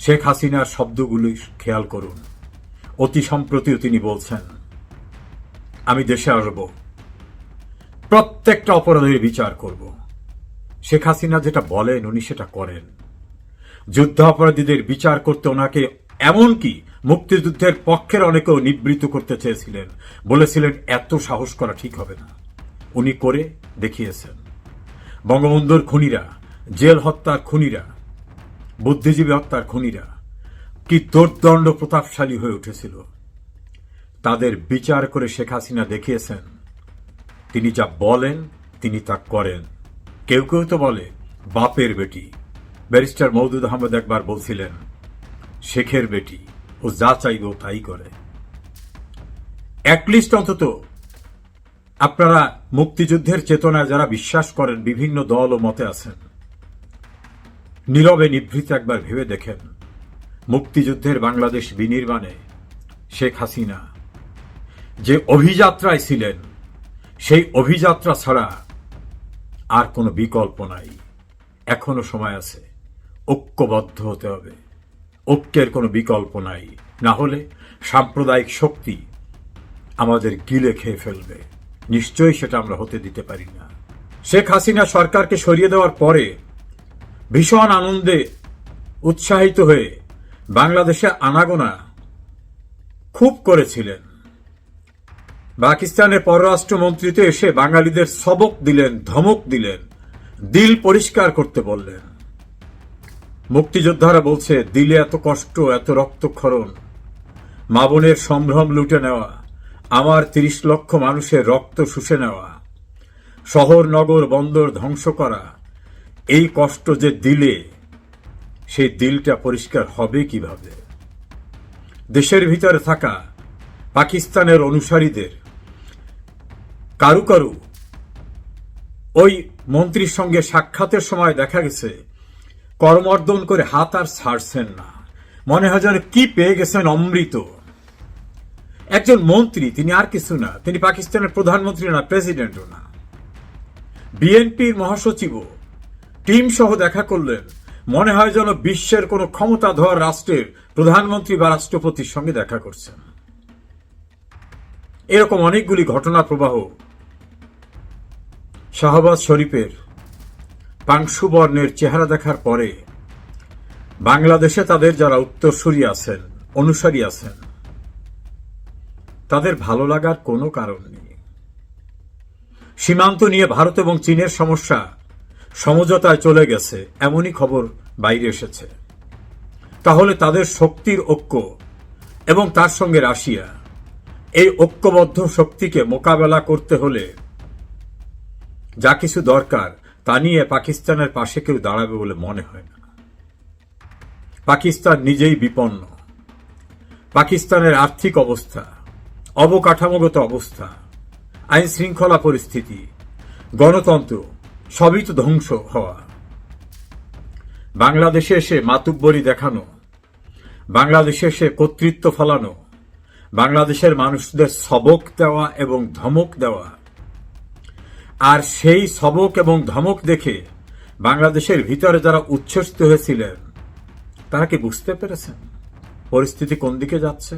শেখ হাসিনার শব্দগুলি খেয়াল করুন। অতি সম্প্রতিও তিনি বলছেন, আমি দেশে আসব। প্রত্যেকটা অপরাধের বিচার করব। শেখ হাসিনা যেটা বলেন, উনি সেটা করেন। যুদ্ধাপরাধীদের বিচার করতে ওনাকে এমনকি মুক্তিযুদ্ধের পক্ষের অনেকেও নিবৃত্ত করতে চেয়েছিলেন। বলেছিলেন, এত সাহস করা ঠিক হবে না। উনি করে দেখিয়েছেন। বঙ্গবন্ধুর খুনিরা, জেল হত্যার খুনিরা বুদ্ধিজীবী হত্যার খুনিরা কি দুর্দণ্ড প্রতাপশালী হয়ে উঠেছিল। তাদের বিচার করে শেখ হাসিনা দেখিয়েছেন, তিনি যা বলেন, তিনি তা করেন। কেউ কেউ তো বলে, বাপের বেটি। ব্যারিস্টার মৌদুদ আহমদ একবার বলছিলেন, শেখের বেটি, ও যা চাইব তাই করে। অ্যাটলিস্ট অন্তত আপনারা মুক্তিযুদ্ধের চেতনায় যারা বিশ্বাস করেন, বিভিন্ন দল ও মতে আছেন নীরবে নিভৃত একবার ভেবে দেখেন, মুক্তিযুদ্ধের বাংলাদেশ বিনির্মাণে শেখ হাসিনা যে অভিযাত্রায় ছিলেন, সেই অভিযাত্রা ছাড়া আর কোনো বিকল্প নাই। এখনও সময় আছে, ঐক্যবদ্ধ হতে হবে। ঐক্যের কোনো বিকল্প নাই। না হলে সাম্প্রদায়িক শক্তি আমাদের গিলে খেয়ে ফেলবে। নিশ্চয়ই সেটা আমরা হতে দিতে পারি না। শেখ হাসিনা সরকারকে সরিয়ে দেওয়ার পরে ভীষণ আনন্দে উৎসাহিত হয়ে বাংলাদেশে আনাগোনা খুব করেছিলেন। পাকিস্তানের পররাষ্ট্রমন্ত্রীতে এসে বাঙালিদের সবক দিলেন, ধমক দিলেন, দিল পরিষ্কার করতে বললেন। মুক্তিযোদ্ধারা বলছে, দিলে এত কষ্ট, এত রক্তক্ষরণ, মা বোনের সম্ভ্রম লুটে নেওয়া, আমার তিরিশ লক্ষ মানুষের রক্ত শুষে নেওয়া, শহর, নগর, বন্দর ধ্বংস করা এই কষ্ট যে দিলে, সেই দিলটা পরিষ্কার হবে কীভাবে? দেশের ভিতরে থাকা পাকিস্তানের অনুসারীদের, কারু কারু, ওই মন্ত্রীর সঙ্গে সাক্ষাতের সময় দেখা গেছে, করমর্দন করে হাত আর ছাড়ছেন না। মনে হয় যেন কি পেয়ে গেছেন অমৃত। একজন মন্ত্রী, তিনি আর কিছু না, তিনি পাকিস্তানের প্রধানমন্ত্রী না, প্রেসিডেন্টও না। বিএনপির মহাসচিবও টিম সহ দেখা করলেন মনে হয় যেন বিশ্বের কোন ক্ষমতাধর রাষ্ট্রের প্রধানমন্ত্রী বা রাষ্ট্রপতির সঙ্গে দেখা করছেন। এরকম অনেকগুলি ঘটনা প্রবাহ শাহবাজ শরীফের পাংশু বর্ণের চেহারা দেখার পরে বাংলাদেশে তাদের যারা উত্তরসূরি আছেন, অনুসারী আছেন, তাদের ভালো লাগার কোনো কারণ নেই। সীমান্ত নিয়ে ভারত এবং চীনের সমস্যা সমঝোতায় চলে গেছে, এমনই খবর বাইরে এসেছে। তাহলে তাদের শক্তির ঐক্য এবং তার সঙ্গে রাশিয়া, এই ঐক্যবদ্ধ শক্তিকে মোকাবেলা করতে হলে যা কিছু দরকার তা নিয়ে পাকিস্তানের পাশে কেউ দাঁড়াবে বলে মনে হয় না। পাকিস্তান নিজেই বিপন্ন। পাকিস্তানের আর্থিক অবস্থা, অবকাঠামোগত অবস্থা আইন শৃঙ্খলা পরিস্থিতি, গণতন্ত্র সবই তো ধ্বংস হওয়া। বাংলাদেশে এসে মাতুব্বরি দেখানো। বাংলাদেশে এসে কর্তৃত্ব ফলানো। বাংলাদেশের মানুষদের সবক দেওয়া এবং ধমক দেওয়া। আর সেই সবক এবং ধমক দেখে বাংলাদেশের ভিতরে যারা উচ্ছ্বসিত হয়েছিলেন, তারা কি বুঝতে পেরেছেন পরিস্থিতি কোন দিকে যাচ্ছে?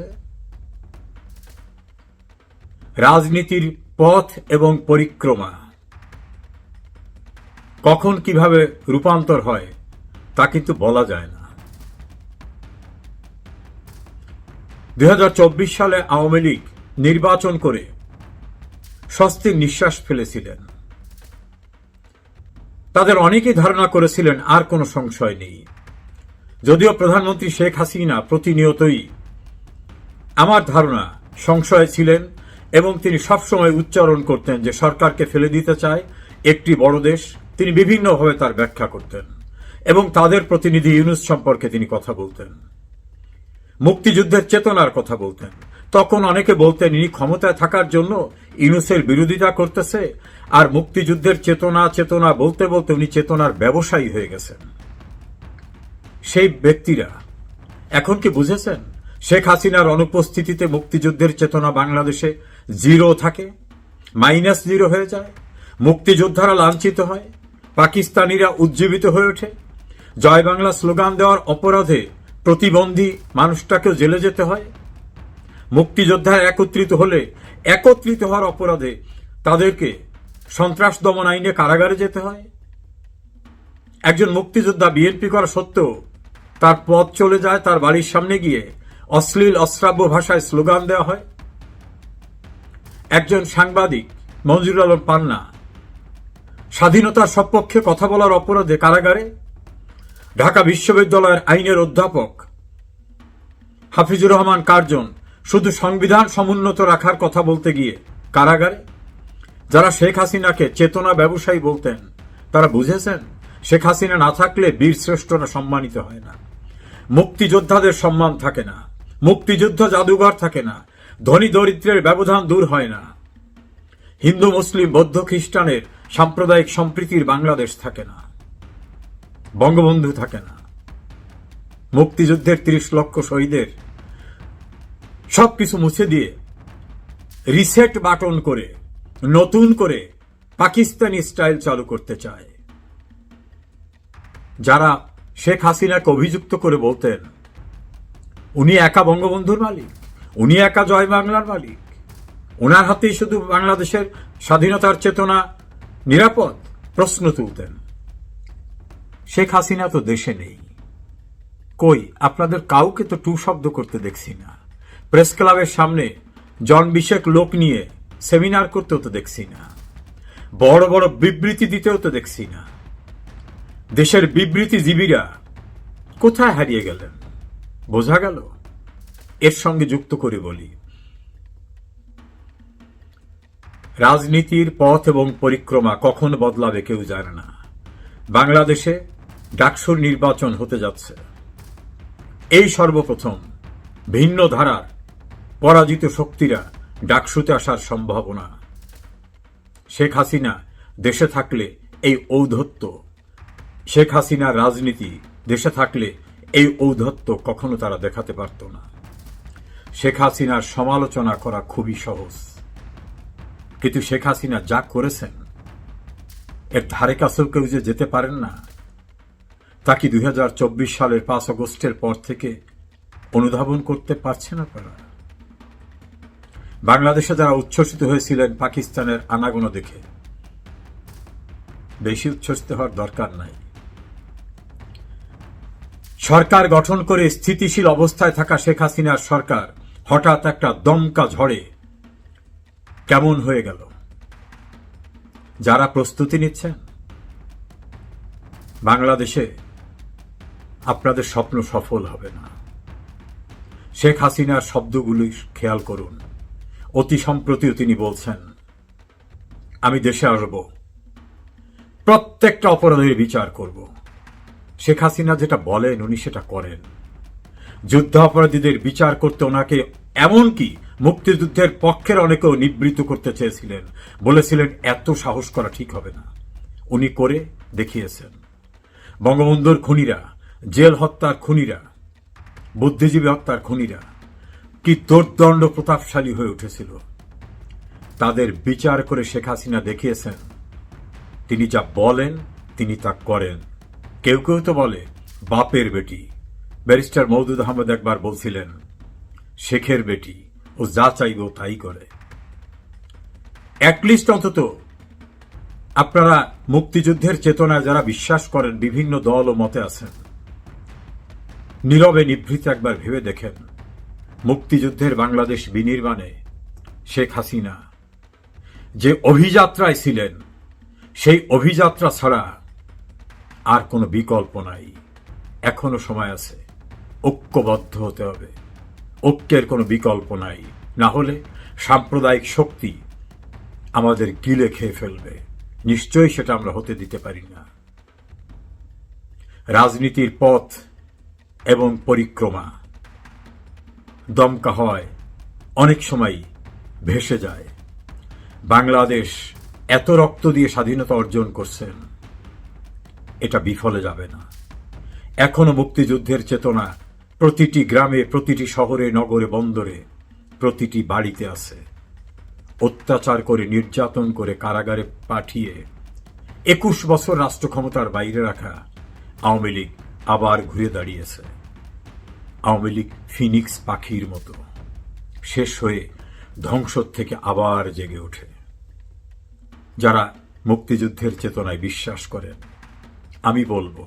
রাজনীতির পথ এবং পরিক্রমা। কখন কীভাবে রূপান্তর হয়, তা কিন্তু বলা যায় না। দু হাজার চব্বিশ সালে আওয়ামী লীগ নির্বাচন করে স্বস্তির নিঃশ্বাস ফেলেছিলেন। তাদের অনেকেই ধারণা করেছিলেন, আর কোনো সংশয় নেই। যদিও প্রধানমন্ত্রী শেখ হাসিনা প্রতিনিয়তই আমার ধারণা সংশয়ে ছিলেন এবং তিনি সবসময় উচ্চারণ করতেন যে সরকারকে ফেলে দিতে চায় একটি বড় দেশ তিনি বিভিন্নভাবে তার ব্যাখ্যা করতেন এবং তাদের প্রতিনিধি ইউনুস সম্পর্কে তিনি কথা বলতেন। মুক্তিযুদ্ধের চেতনার কথা বলতেন। তখন অনেকে বলতেন, ইনি ক্ষমতায় থাকার জন্য ইউনুসের বিরোধিতা করতেছে আর মুক্তিযুদ্ধের চেতনা চেতনা বলতে বলতে উনি চেতনার ব্যবসায়ী হয়ে গেছেন। সেই ব্যক্তিরা, এখন কি বুঝেছেন? শেখ হাসিনার অনুপস্থিতিতে মুক্তিযুদ্ধের চেতনা বাংলাদেশে জিরো থাকে, মাইনাস জিরো হয়ে যায়, মুক্তিযোদ্ধারা লাঞ্ছিত হয় পাকিস্তানিরা উজ্জীবিত হয়ে ওঠে। জয় বাংলা স্লোগান দেওয়ার অপরাধে প্রতিবন্ধী মানুষটাকেও জেলে যেতে হয়। মুক্তিযোদ্ধা একত্রিত হলে একত্রিত হওয়ার অপরাধে তাদেরকে সন্ত্রাস দমন আইনে কারাগারে যেতে হয়। একজন মুক্তিযোদ্ধা বিএনপি করা সত্ত্বেও তার পথ চলে যায়, তার বাড়ির সামনে গিয়ে অশ্লীল, অশ্রাব্য ভাষায় স্লোগান দেওয়া হয়। একজন সাংবাদিক মঞ্জুর আলম পান্না স্বাধীনতার সপক্ষে কথা বলার অপরাধে কারাগারে, ঢাকা বিশ্ববিদ্যালয়ের আইনের অধ্যাপক। হাফিজুর রহমান কার্জন, শুধু সংবিধান সমুন্নত রাখার কথা বলতে গিয়ে কারাগারে? যারা শেখ হাসিনাকে চেতনা ব্যবসায়ী বলতেন, তারা বুঝেছেন, শেখ হাসিনা না থাকলে বীর শ্রেষ্ঠরা সম্মানিত হয় না। মুক্তিযোদ্ধাদের সম্মান থাকে না, মুক্তিযুদ্ধ জাদুঘর থাকে না, ধনী দরিদ্রের ব্যবধান দূর হয় না। হিন্দু, মুসলিম, বৌদ্ধ খ্রিস্টানের সাম্প্রদায়িক সম্প্রীতির বাংলাদেশ থাকে না, বঙ্গবন্ধু থাকে না, মুক্তিযুদ্ধের তিরিশ লক্ষ শহীদের সবকিছু মুছে দিয়ে রিসেট বাটন করে, নতুন করে পাকিস্তানি স্টাইল চালু করতে চায়। যারা শেখ হাসিনাকে অভিযুক্ত করে বলতেন, উনি একা বঙ্গবন্ধুর মালিক, উনি একা জয় বাংলার মালিক ওনার হাতেই শুধু বাংলাদেশের স্বাধীনতার চেতনা নিরাপদ, প্রশ্ন তুলতেন। শেখ হাসিনা তো দেশে নেই। কই, আপনাদের কাউকে তো টু শব্দ করতে দেখছি না। প্রেস ক্লাবের সামনে জন বিশেক লোক নিয়ে সেমিনার করতেও তো দেখছি না। বড় বড় বিবৃতি দিতেও তো দেখছি না। দেশের বিবৃতিজীবীরা কোথায় হারিয়ে গেলেন? বোঝা গেল? এর সঙ্গে যুক্ত করে বলি। রাজনীতির পথ এবং পরিক্রমা কখন বদলাবে কেউ জানে না। বাংলাদেশে ডাকসুর নির্বাচন হতে যাচ্ছে। এই সর্বপ্রথম ভিন্ন ধারার পরাজিত শক্তিরা ডাকসুতে আসার সম্ভাবনা। শেখ হাসিনা দেশে থাকলে এই ঔদ্ধত্য। শেখ হাসিনার রাজনীতি দেশে থাকলে এই ঔদ্ধত্য কখনো তারা দেখাতে পারত না। শেখ হাসিনার সমালোচনা করা খুবই সহজ। কিন্তু শেখ হাসিনা যা করেছেন, এর ধারে কাছেও কেউ যে যেতে পারেন না, তা কি দুই হাজার চব্বিশ সালের পাঁচ আগস্টের পর থেকে অনুধাবন করতে পারছেন আপনারা? বাংলাদেশে যারা উচ্ছ্বসিত হয়েছিলেন, পাকিস্তানের আনাগোনা দেখে বেশি উচ্ছ্বসিত হওয়ার দরকার নাই। সরকার গঠন করে স্থিতিশীল অবস্থায় থাকা শেখ হাসিনার সরকার হঠাৎ একটা দমকা ঝড়ে কেমন হয়ে গেল? যারা প্রস্তুতি নিচ্ছেন, বাংলাদেশে আপনাদের স্বপ্ন সফল হবে না। শেখ হাসিনার শব্দগুলি খেয়াল করুন। অতি সম্প্রতিও তিনি বলছেন, আমি দেশে আসব। প্রত্যেকটা অপরাধের বিচার করব। শেখ হাসিনা যেটা বলেন, উনি সেটা করেন। যুদ্ধ অপরাধীদের বিচার করতে ওনাকে এমনকি মুক্তিযুদ্ধের পক্ষের অনেকেও নিবৃত করতে চেয়েছিলেন। বলেছিলেন, এত সাহস করা ঠিক হবে না। উনি করে দেখিয়েছেন। বঙ্গবন্ধুর খুনিরা, জেল হত্যার খুনিরা, বুদ্ধিজীবী হত্যার খুনিরা, কি দোর্দণ্ড প্রতাপশালী হয়ে উঠেছিল। তাদের বিচার করে শেখ হাসিনা দেখিয়েছেন, তিনি যা বলেন, তিনি তা করেন। কেউ কেউ তো বলে, বাপের বেটি। ব্যারিস্টার মৌদুদ আহমেদ একবার বলছিলেন, শেখের বেটি। ও যা চাইব তাই করে। অ্যাটলিস্ট অন্তত আপনারা মুক্তিযুদ্ধের চেতনায় যারা বিশ্বাস করেন, বিভিন্ন দল ও মতে আছেন, নীরবে নিভৃত একবার ভেবে দেখেন, মুক্তিযুদ্ধের বাংলাদেশ বিনির্মাণে শেখ হাসিনা যে অভিযাত্রায় ছিলেন, সেই অভিযাত্রা ছাড়া আর কোনো বিকল্প নাই। এখনও সময় আছে, ঐক্যবদ্ধ হতে হবে। ঐক্যের কোনো বিকল্প নাই। না হলে সাম্প্রদায়িক শক্তি আমাদের গিলে খেয়ে ফেলবে। নিশ্চয়ই সেটা আমরা হতে দিতে পারি না। রাজনীতির পথ এবং পরিক্রমা দমকা হয়, অনেক সময় ভেসে যায়। বাংলাদেশ এত রক্ত দিয়ে স্বাধীনতা অর্জন করছেন, এটা বিফলে যাবে না। এখনও মুক্তিযুদ্ধের চেতনা প্রতিটি গ্রামে, প্রতিটি শহরে, নগরে, বন্দরে প্রতিটি বাড়িতে আছে। অত্যাচার করে, নির্যাতন করে কারাগারে পাঠিয়ে একুশ বছর রাষ্ট্র ক্ষমতার বাইরে রাখা আওয়ামী লীগ আবার ঘুরে দাঁড়িয়েছে। আওয়ামী লীগ ফিনিক্স পাখির মতো। শেষ হয়ে ধ্বংস থেকে আবার জেগে ওঠে। যারা মুক্তিযুদ্ধের চেতনায় বিশ্বাস করেন, আমি বলব,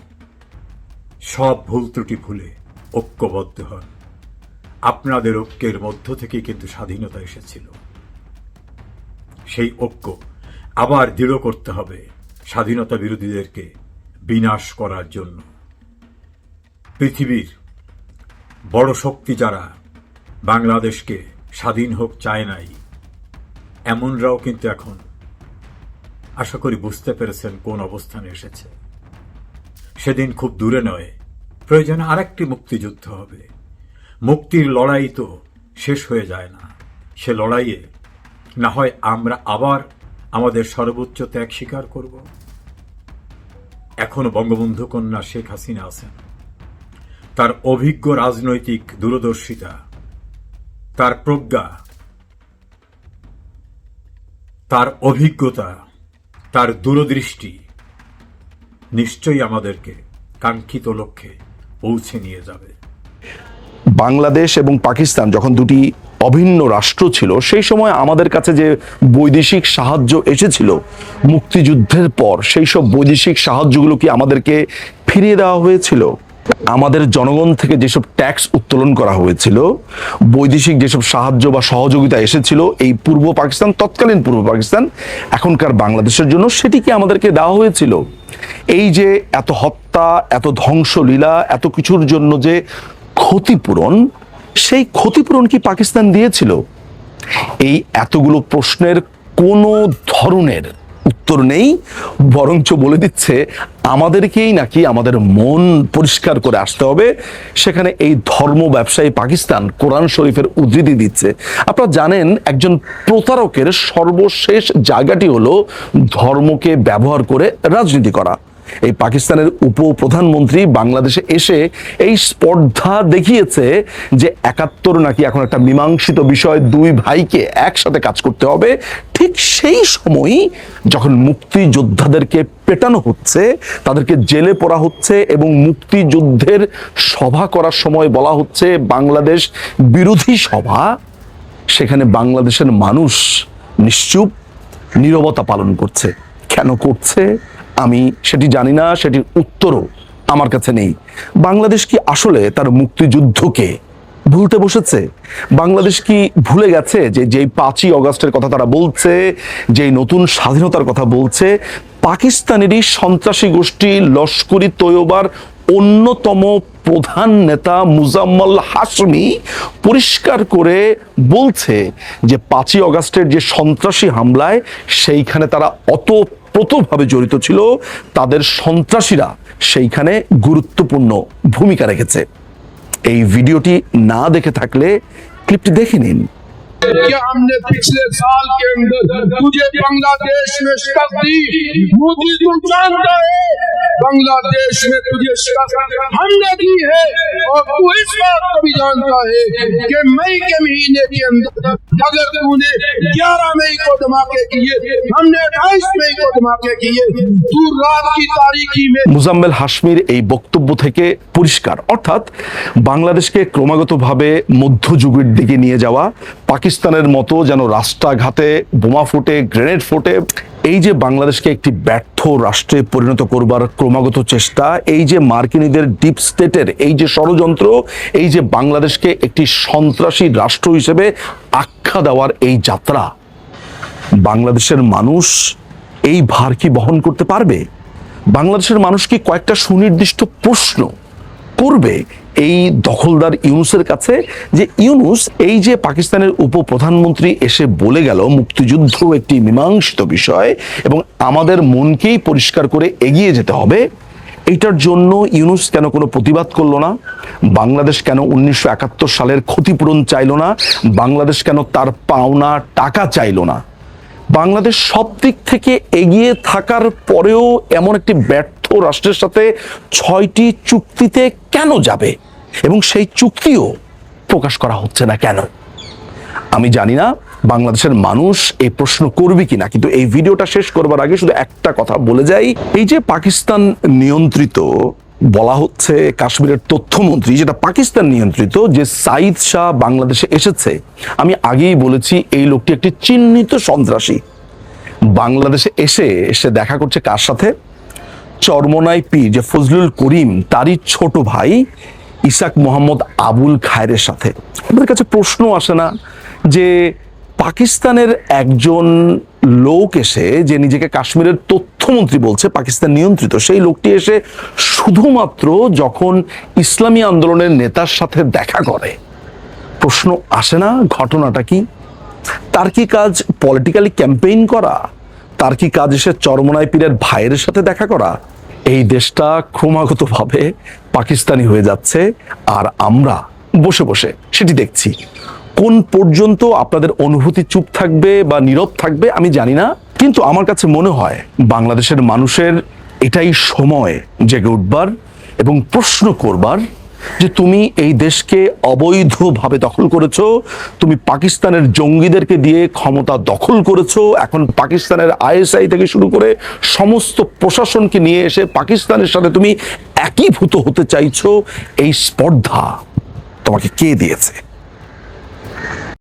সব ভুল ত্রুটি ভুলে ঐক্যবদ্ধ হন। আপনাদের ঐক্যের মধ্য থেকে কিন্তু স্বাধীনতা এসেছিল। সেই ঐক্য আবার দৃঢ় করতে হবে স্বাধীনতা বিরোধীদেরকে বিনাশ করার জন্য। পৃথিবীর বড় শক্তি যারা বাংলাদেশকে স্বাধীন হোক চায় নাই, এমনরাও কিন্তু এখন আশা করি বুঝতে পেরেছেন কোন অবস্থানে এসেছে। সেদিন খুব দূরে নয় প্রয়োজনে আরেকটি মুক্তিযুদ্ধ হবে। মুক্তির লড়াই তো শেষ হয়ে যায় না। সে লড়াইয়ে না হয় আমরা আবার আমাদের সর্বোচ্চ ত্যাগ স্বীকার করব। এখনও বঙ্গবন্ধু কন্যা শেখ হাসিনা আছেন। তার অভিজ্ঞ রাজনৈতিক দূরদর্শিতা, তার প্রজ্ঞা, তার অভিজ্ঞতা, তার দূরদৃষ্টি নিশ্চয়ই আমাদেরকে কাঙ্ক্ষিত লক্ষ্যে পৌঁছে নিয়ে যাবে। বাংলাদেশ এবং পাকিস্তান যখন দুটি অভিন্ন রাষ্ট্র ছিল, সেই সময় আমাদের কাছে যে বৈদেশিক সাহায্য এসেছিল মুক্তিযুদ্ধের পর, সেই সব বৈদেশিক সাহায্যগুলো কি আমাদেরকে ফিরিয়ে দেওয়া হয়েছিল? আমাদের জনগণ থেকে যেসব ট্যাক্স উত্তোলন করা হয়েছিল, বৈদেশিক যেসব সাহায্য বা সহযোগিতা এসেছিল, এই পূর্ব পাকিস্তান, তৎকালীন পূর্ব পাকিস্তান, এখনকার বাংলাদেশের জন্য সেটি কি আমাদেরকে দেওয়া হয়েছিল। এই যে এত হত্যা, এত ধ্বংসলীলা, এত কিছুর জন্য যে ক্ষতিপূরণ, সেই ক্ষতিপূরণ কি পাকিস্তান দিয়েছিল? এই এতগুলো প্রশ্নের কোনো ধরনের উত্তর নেই, বরঞ্চ বলে দিচ্ছে, আমাদেরকেই নাকি আমাদের মন পরিষ্কার করে আসতে হবে। সেখানে এই ধর্ম ব্যবসায়ী পাকিস্তান কোরআন শরীফের উদ্ধৃতি দিচ্ছে। আপনারা জানেন, একজন প্রতারকের সর্বশেষ জায়গাটি হলো ধর্মকে ব্যবহার করে রাজনীতি করা। এই পাকিস্তানের উপ প্রধানমন্ত্রী বাংলাদেশে এসে এই স্পর্ধা দেখিয়েছে যে একাত্তর নাকি এখন একটা মীমাংসিত বিষয়, দুই ভাইকে একসাথে কাজ করতে হবে। ঠিক সেই সময়ই যখন মুক্তিযোদ্ধাদেরকে পেটানো হচ্ছে, তাদেরকে জেলে পড়া হচ্ছে এবং মুক্তিযুদ্ধের সভা করার সময় বলা হচ্ছে বাংলাদেশ বিরোধী সভা, সেখানে বাংলাদেশের মানুষ নিশ্চুপ নীরবতা পালন করছে। কেন করছে? আমি সেটি জানি না, সেটির উত্তরও আমার কাছে নেই। বাংলাদেশ কি আসলে তার মুক্তিযুদ্ধকে ভুলতে বসেছে? বাংলাদেশ কি ভুলে গেছে যে যেই পাঁচই অগাস্টের কথা তারা বলছে, যেই নতুন স্বাধীনতার কথা বলছে, পাকিস্তানেরই সন্ত্রাসী গোষ্ঠী লস্করি তৈয়বার অন্যতম প্রধান নেতা মুজাম্মল হাসমি পরিষ্কার করে বলছে যে পাঁচই অগাস্টের যে সন্ত্রাসী হামলায় সেইখানে তারা অতপ্রতভাবে জড়িত ছিল। তাদের সন্ত্রাসীরা সেইখানে গুরুত্বপূর্ণ ভূমিকা রেখেছে। এই ভিডিওটি না দেখে থাকলে ক্লিপটি দেখে নিন। कि हमने पिछले साल के अंदर तुझे बांग्लादेश में शिकस्त दी मोदी तुम जानता है बांग्लादेश में तुझे शिकस्त हमने दी है और तू इस बात को भी जानता है कि मई के महीने के अंदर अगर तूने 11 मई को धमाके किए हमने 28 मई को धमाके किए तू रात की तारीखी में মুজাম্মেল হাসমির এই বক্তব্য থেকে পরিষ্কার অর্থাৎ বাংলাদেশকে ক্রমাগতভাবে মধ্যযুগের দিকে নিয়ে যাওয়া পাকিস্তানের মতো যেন রাস্তাঘাটে বোমা ফুটে, গ্রেনেড ফোটে, এই যে বাংলাদেশকে একটি ব্যর্থ রাষ্ট্রে পরিণত করবার ক্রমাগত চেষ্টা, এই যে মার্কিনীদের ডিপ স্টেটের এই যে ষড়যন্ত্র, এই যে বাংলাদেশকে একটি সন্ত্রাসী রাষ্ট্র হিসেবে আখ্যা দেওয়ার এই যাত্রা, বাংলাদেশের মানুষ এই ভার কি বহন করতে পারবে? বাংলাদেশের মানুষ কি কয়েকটা সুনির্দিষ্ট প্রশ্ন করবে? এই দখলদার ইউনুসের কাছে যে ইউনুস, এই যে পাকিস্তানের উপপ্রধানমন্ত্রী এসে বলে গেল মুক্তিযুদ্ধ একটি মীমাংসিত বিষয় এবং আমাদের মনকেই পরিষ্কার করে এগিয়ে যেতে হবে, এইটার জন্য ইউনুস কেন কোনো প্রতিবাদ করল না? বাংলাদেশ কেন উনিশশো একাত্তর সালের ক্ষতিপূরণ চাইলো না? বাংলাদেশ কেন তার পাওনা টাকা চাইলো না? বাংলাদেশ সব দিক থেকে এগিয়ে থাকার পরেও এমন একটি ব্যর্থ রাষ্ট্রের সাথে ছয়টি চুক্তিতে কেন যাবে? এবং সেই চুক্তিও প্রকাশ করা হচ্ছে না কেন? আমি জানি না বাংলাদেশের মানুষ এই প্রশ্ন করবে কিনা, কিন্তু এই ভিডিওটা শেষ করবার আগে শুধু একটা কথা বলে যাই। এই যে পাকিস্তান নিয়ন্ত্রিত বলা হচ্ছে কাশ্মীরের তথ্যমন্ত্রী, যেটা পাকিস্তান নিয়ন্ত্রিত, যে সাইদ শাহ বাংলাদেশে এসেছে, আমি আগেই বলেছি এই লোকটি একটি চিহ্নিত সন্ত্রাসী। বাংলাদেশে এসে এসে দেখা করছে কার সাথে? চরমনাই পি যে ফজলুল করিম, তারই ছোট ভাই ইসাক মোহাম্মদ আবুল খায়ের সাথে। আপনাদের কাছে প্রশ্ন আসে না যে পাকিস্তানের একজন লোক এসে যে নিজেকে কাশ্মীরের তথ্যমন্ত্রী বলছে, পাকিস্তান নিয়ন্ত্রিত, সেই লোকটি এসে শুধুমাত্র যখন ইসলামী আন্দোলনের নেতার সাথে দেখা করে। প্রশ্ন আসে না, ঘটনাটা কি? তার কি কাজ পলিটিক্যালি ক্যাম্পেইন করা? তার কি কাজ এসে চরমনায় পীরের ভাইয়ের সাথে দেখা করা? এই দেশটা ক্রমাগতভাবে পাকিস্তানি হয়ে যাচ্ছে আর আমরা বসে বসে সেটি দেখছি। কোন পর্যন্ত আপনাদের অনুভূতি চুপ থাকবে বা নীরব থাকবে আমি জানি না, কিন্তু আমার কাছে মনে হয় বাংলাদেশের মানুষের এটাই সময় জেগে উঠবার এবং প্রশ্ন করবার যে তুমি এই দেশকে অবৈধভাবে দখল করেছ, তুমি পাকিস্তানের জঙ্গিদেরকে দিয়ে ক্ষমতা দখল করেছ, এখন পাকিস্তানের আইএসআই থেকে শুরু করে সমস্ত প্রশাসনকে নিয়ে এসে পাকিস্তানের সাথে তুমি একীভূত হতে চাইছো, এই স্পর্ধা তোমাকে কে দিয়েছে?